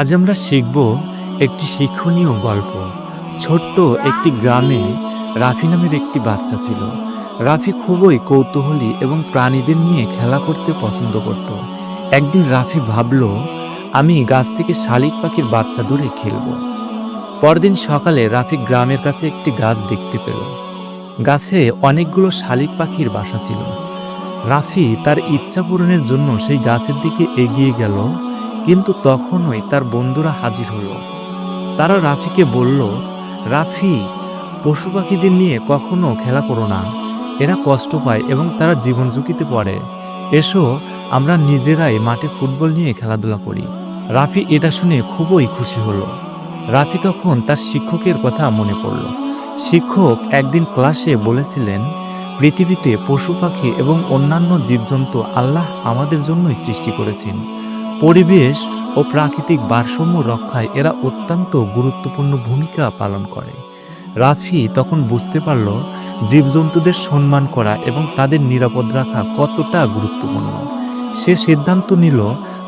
আজ আমরা শিখব একটি শিক্ষণীয় গল্প। ছোট্ট একটি গ্রামে রাফি নামের একটি বাচ্চা ছিল। রাফি খুবই কৌতূহলী এবং প্রাণীদের নিয়ে খেলা করতে পছন্দ করত। একদিন রাফি ভাবল, আমি গাছ থেকে শালিক পাখির বাচ্চা ধরে খেলব। পরদিন সকালে রাফি গ্রামের কাছে একটি গাছ দেখতে পেল। গাছে অনেকগুলো শালিক পাখির বাসা ছিল। রাফি তার ইচ্ছা পূরণের জন্য সেই গাছের দিকে এগিয়ে গেল কিন্তু তখনই তার বন্ধুরা হাজির হলো। তারা রাফিকে বলল, রাফি, পশু পাখিদের নিয়ে কখনো খেলা করো না। এরা কষ্ট পায় এবং তারা জীবন ঝুঁকিতে পড়ে। এসো, আমরা নিজেরাই মাঠে ফুটবল নিয়ে খেলাধুলা করি। রাফি এটা শুনে খুবই খুশি হলো। রাফি তখন তার শিক্ষকের কথা মনে পড়ল। শিক্ষক একদিন ক্লাসে বলেছিলেন, পৃথিবীতে পশু পাখি এবং অন্যান্য জীবজন্তু আল্লাহ আমাদের জন্যই সৃষ্টি করেছেন। পরিবেশ ও প্রাকৃতিক ভারসাম্য রক্ষায় এরা অত্যন্ত গুরুত্বপূর্ণ ভূমিকা পালন করে। রাফি তখন বুঝতে পারল জীবজন্তুদের সম্মান করা এবং তাদের নিরাপদ রাখা কতটা গুরুত্বপূর্ণ। সে সিদ্ধান্ত নিল,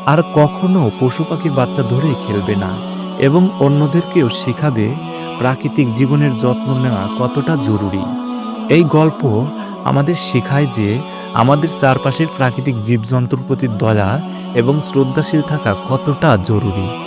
আর কখনো পশু পাখির বাচ্চা ধরে খেলবে না এবং অন্যদেরকেও শেখাবে প্রাকৃতিক জীবনের যত্ন নেওয়া কতটা জরুরি। এই গল্প আমাদের শেখায় যে আমাদের চারপাশের প্রাকৃতিক জীবজন্তুর প্রতি দয়া এবং শ্রদ্ধাশীল থাকা কতটা জরুরি।